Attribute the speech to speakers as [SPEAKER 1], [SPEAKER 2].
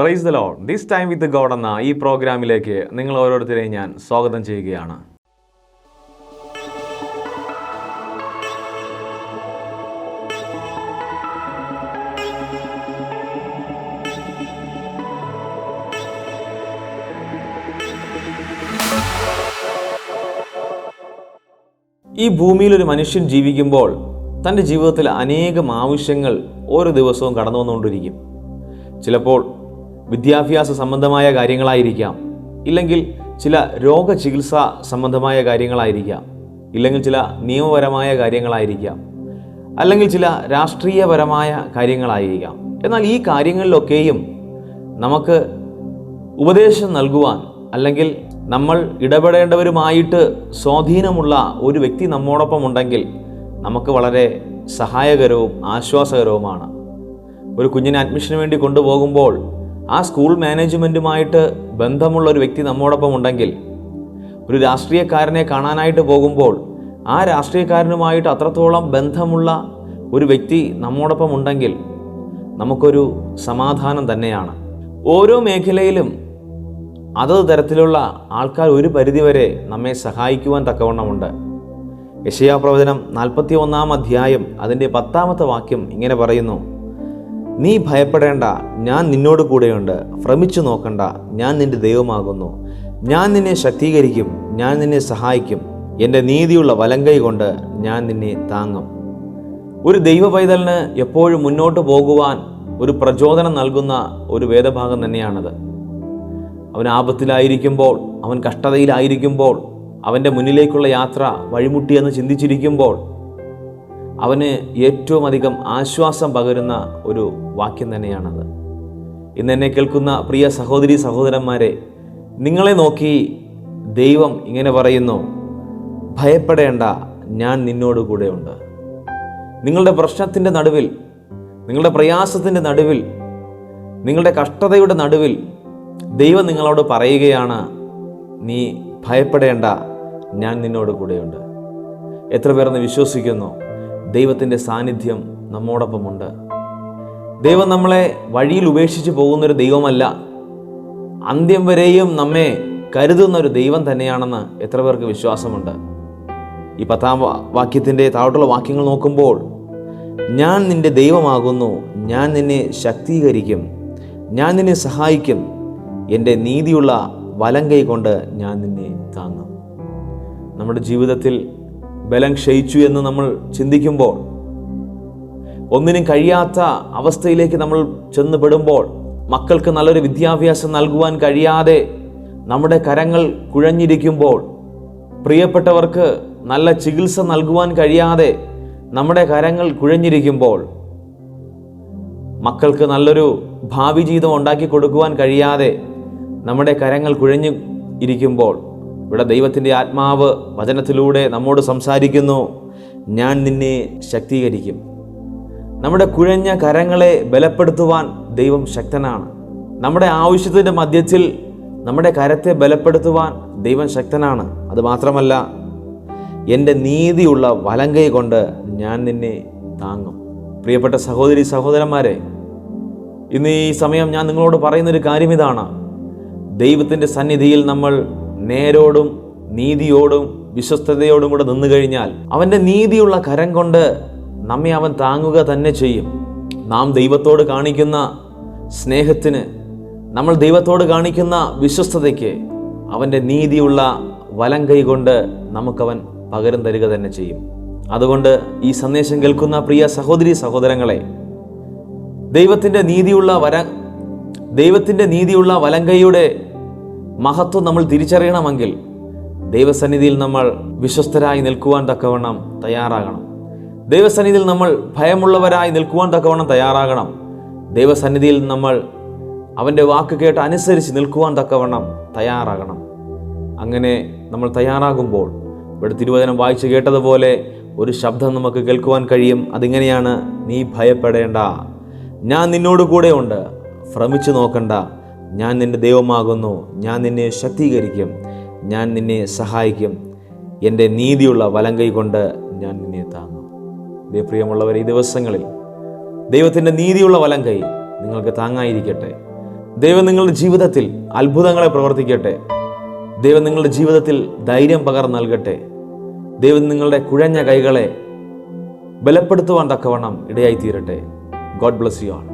[SPEAKER 1] Praise the lord this time with God എന്ന ഈ പ്രോഗ്രാമിലേക്ക് നിങ്ങൾ ഓരോരുത്തരെയും ഞാൻ സ്വാഗതം ചെയ്യുകയാണ്. ഈ ഭൂമിയിൽ ഒരു മനുഷ്യൻ ജീവിക്കുമ്പോൾ തന്റെ ജീവിതത്തിൽ അനേകം ആവശ്യങ്ങൾ ഓരോ ദിവസവും കടന്നു വന്നുകൊണ്ടിരിക്കും ചിലപ്പോൾ വിദ്യാഭ്യാസ സംബന്ധമായ കാര്യങ്ങളായിരിക്കാം. ഇല്ലെങ്കിൽ ചില രോഗചികിത്സ സംബന്ധമായ കാര്യങ്ങളായിരിക്കാം. ഇല്ലെങ്കിൽ ചില നിയമപരമായ കാര്യങ്ങളായിരിക്കാം. അല്ലെങ്കിൽ ചില രാഷ്ട്രീയപരമായ കാര്യങ്ങളായിരിക്കാം. എന്നാൽ ഈ കാര്യങ്ങളിലൊക്കെയും നമുക്ക് ഉപദേശം നൽകുവാൻ അല്ലെങ്കിൽ നമ്മൾ ഇടപെടേണ്ടവരുമായിട്ട് സ്വാധീനമുള്ള ഒരു വ്യക്തി നമ്മോടൊപ്പം ഉണ്ടെങ്കിൽ നമുക്ക് വളരെ സഹായകരവും ആശ്വാസകരവുമാണ്. ഒരു കുഞ്ഞിനെ അഡ്മിഷന് വേണ്ടി കൊണ്ടുപോകുമ്പോൾ ആ സ്കൂൾ മാനേജ്മെന്റുമായിട്ട് ബന്ധമുള്ള ഒരു വ്യക്തി നമ്മോടൊപ്പം ഉണ്ടെങ്കിൽ ഒരു രാഷ്ട്രീയക്കാരനെ കാണാനായിട്ട് പോകുമ്പോൾ ആ രാഷ്ട്രീയക്കാരനുമായിട്ട് അത്രത്തോളം ബന്ധമുള്ള ഒരു വ്യക്തി നമ്മോടൊപ്പം ഉണ്ടെങ്കിൽ നമുക്കൊരു സമാധാനം തന്നെയാണ്. ഓരോ മേഖലയിലും അതത് തരത്തിലുള്ള ആൾക്കാർ ഒരു പരിധിവരെ നമ്മെ സഹായിക്കുവാൻ തക്കവണ്ണമുണ്ട്. യശയാ പ്രവചനം നാൽപ്പത്തി ഒന്നാം അധ്യായം അതിന്റെ പത്താമത്തെ വാക്യം ഇങ്ങനെ പറയുന്നു. നീ ഭയപ്പെടേണ്ട ഞാൻ നിന്നോട് കൂടെയുണ്ട്. ഭ്രമിച്ചു നോക്കണ്ട ഞാൻ നിന്റെ ദൈവമാകുന്നു. ഞാൻ നിന്നെ ശക്തീകരിക്കും ഞാൻ നിന്നെ സഹായിക്കും. എന്റെ നീതിയുള്ള വലങ്കൈ കൊണ്ട് ഞാൻ നിന്നെ താങ്ങും. ഒരു ദൈവ പൈതലിന് എപ്പോഴും മുന്നോട്ട് പോകുവാൻ ഒരു പ്രചോദനം നൽകുന്ന ഒരു വേദഭാഗം തന്നെയാണത്. അവൻ ആപത്തിലായിരിക്കുമ്പോൾ അവൻ കഷ്ടതയിലായിരിക്കുമ്പോൾ അവന്റെ മുന്നിലേക്കുള്ള യാത്ര വഴിമുട്ടിയെന്ന് ചിന്തിച്ചിരിക്കുമ്പോൾ അവന് ഏറ്റവും അധികം ആശ്വാസം പകരുന്ന ഒരു വാക്യം തന്നെയാണത്. ഇന്ന് എന്നെ കേൾക്കുന്ന പ്രിയ സഹോദരി സഹോദരന്മാരെ നിങ്ങളെ നോക്കി ദൈവം ഇങ്ങനെ പറയുന്നു ഭയപ്പെടേണ്ട ഞാൻ നിന്നോട് കൂടെയുണ്ട്. നിങ്ങളുടെ പ്രശ്നത്തിന്റെ നടുവിൽ നിങ്ങളുടെ പ്രയാസത്തിന്റെ നടുവിൽ നിങ്ങളുടെ കഷ്ടതയുടെ നടുവിൽ ദൈവം നിങ്ങളോട് പറയുകയാണ് നീ ഭയപ്പെടേണ്ട ഞാൻ നിന്നോട് കൂടെയുണ്ട്. എത്ര പേർന്ന് വിശ്വസിക്കുന്നു? ദൈവത്തിന്റെ സാന്നിധ്യം നമ്മോടൊപ്പമുണ്ട്. ദൈവം നമ്മളെ വഴിയിൽ ഉപേക്ഷിച്ച് പോകുന്നൊരു ദൈവമല്ല. അന്ത്യം വരെയും നമ്മെ കരുതുന്ന ഒരു ദൈവം തന്നെയാണെന്ന് എത്ര പേർക്ക് വിശ്വാസമുണ്ട്. ഈ പത്താം വാക്യത്തിന്റെ താഴോട്ടുള്ള വാക്യങ്ങൾ നോക്കുമ്പോൾ ഞാൻ നിന്റെ ദൈവമാകുന്നു ഞാൻ നിന്നെ ശക്തീകരിക്കും ഞാൻ നിന്നെ സഹായിക്കും എന്റെ നീതിയുള്ള വലം കൈ കൊണ്ട് ഞാൻ നിന്നെ താങ്ങും. നമ്മുടെ ജീവിതത്തിൽ ബലം ക്ഷയിച്ചു എന്ന് നമ്മൾ ചിന്തിക്കുമ്പോൾ ഒന്നിനും കഴിയാത്ത അവസ്ഥയിലേക്ക് നമ്മൾ ചെന്നുപെടുമ്പോൾ മക്കൾക്ക് നല്ലൊരു വിദ്യാഭ്യാസം നൽകുവാൻ കഴിയാതെ നമ്മുടെ കരങ്ങൾ കുഴഞ്ഞിരിക്കുമ്പോൾ പ്രിയപ്പെട്ടവർക്ക് നല്ല ചികിത്സ നൽകുവാൻ കഴിയാതെ നമ്മുടെ കരങ്ങൾ കുഴഞ്ഞിരിക്കുമ്പോൾ മക്കൾക്ക് നല്ലൊരു ഭാവി ജീവിതം ഉണ്ടാക്കി കൊടുക്കുവാൻ കഴിയാതെ നമ്മുടെ കരങ്ങൾ കുഴഞ്ഞു ഇരിക്കുമ്പോൾ ഇവിടെ ദൈവത്തിന്റെ ആത്മാവ് വചനത്തിലൂടെ നമ്മോട് സംസാരിക്കുന്നു. ഞാൻ നിന്നെ ശക്തീകരിക്കും. നമ്മുടെ കുഴഞ്ഞ കരങ്ങളെ ബലപ്പെടുത്തുവാൻ ദൈവം ശക്തനാണ്. നമ്മുടെ ആവശ്യത്തിന്റെ മധ്യത്തിൽ നമ്മുടെ കരത്തെ ബലപ്പെടുത്തുവാൻ ദൈവം ശക്തനാണ്. അത് മാത്രമല്ല എന്റെ നീതിയുള്ള വലങ്കൈ കൊണ്ട് ഞാൻ നിന്നെ താങ്ങും. പ്രിയപ്പെട്ട സഹോദരി സഹോദരന്മാരെ ഇന്ന് ഈ സമയം ഞാൻ നിങ്ങളോട് പറയുന്നൊരു കാര്യം ഇതാണ്. ദൈവത്തിന്റെ സന്നിധിയിൽ നമ്മൾ നേരോടും നീതിയോടും വിശ്വസ്തയോടും കൂടെ നിന്നു കഴിഞ്ഞാൽ അവന്റെ നീതിയുള്ള കരം കൊണ്ട് നമ്മെ അവൻ താങ്ങുക തന്നെ ചെയ്യും. നാം ദൈവത്തോട് കാണിക്കുന്ന സ്നേഹത്തിന് നമ്മൾ ദൈവത്തോട് കാണിക്കുന്ന വിശ്വസ്തതയ്ക്ക് അവന്റെ നീതിയുള്ള വലം കൈകൊണ്ട് നമുക്കവൻ പകരം തരിക തന്നെ ചെയ്യും. അതുകൊണ്ട് ഈ സന്ദേശം കേൾക്കുന്ന പ്രിയ സഹോദരി സഹോദരങ്ങളെ ദൈവത്തിന്റെ നീതിയുള്ള വര ദൈവത്തിന്റെ നീതിയുള്ള വലങ്കൈയുടെ മഹത്വം നമ്മൾ തിരിച്ചറിയണമെങ്കിൽ ദൈവസന്നിധിയിൽ നമ്മൾ വിശ്വസ്തരായി നിൽക്കുവാൻ തക്കവണ്ണം തയ്യാറാകണം. ദൈവസന്നിധിയിൽ നമ്മൾ ഭയമുള്ളവരായി നിൽക്കുവാൻ തക്കവണ്ണം തയ്യാറാകണം. ദൈവസന്നിധിയിൽ നമ്മൾ അവന്റെ വാക്ക് കേട്ട് അനുസരിച്ച് നിൽക്കുവാൻ തക്കവണ്ണം തയ്യാറാകണം. അങ്ങനെ നമ്മൾ തയ്യാറാകുമ്പോൾ ഇവിടെ തിരുവചനം വായിച്ചു കേട്ടതുപോലെ ഒരു ശബ്ദം നമുക്ക് കേൾക്കുവാൻ കഴിയും. അതിങ്ങനെയാണ് നീ ഭയപ്പെടേണ്ട. ഞാൻ നിന്നോട് ഉണ്ട് ഭ്രമിച്ചു നോക്കണ്ട. ഞാൻ നിന്റെ ദൈവമാകുന്നു. ഞാൻ നിന്നെ ശക്തീകരിക്കും. ഞാൻ നിന്നെ സഹായിക്കും. എന്റെ നീതിയുള്ള വലങ്കൈ കൊണ്ട് ഞാൻ നിന്നെ താങ്ങും. ദൈവപ്രിയമുള്ളവർ ഈ ദിവസങ്ങളിൽ ദൈവത്തിന്റെ നീതിയുള്ള വലം കൈ നിങ്ങൾക്ക് താങ്ങായിരിക്കട്ടെ. ദൈവം നിങ്ങളുടെ ജീവിതത്തിൽ അത്ഭുതങ്ങളെ പ്രവർത്തിക്കട്ടെ. ദൈവം നിങ്ങളുടെ ജീവിതത്തിൽ ധൈര്യം പകർന്നു നൽകട്ടെ. ദൈവം നിങ്ങളുടെ കുഴഞ്ഞ കൈകളെ ബലപ്പെടുത്തുവാൻ തക്കവണ്ണം ഇടയായിത്തീരട്ടെ. God bless you all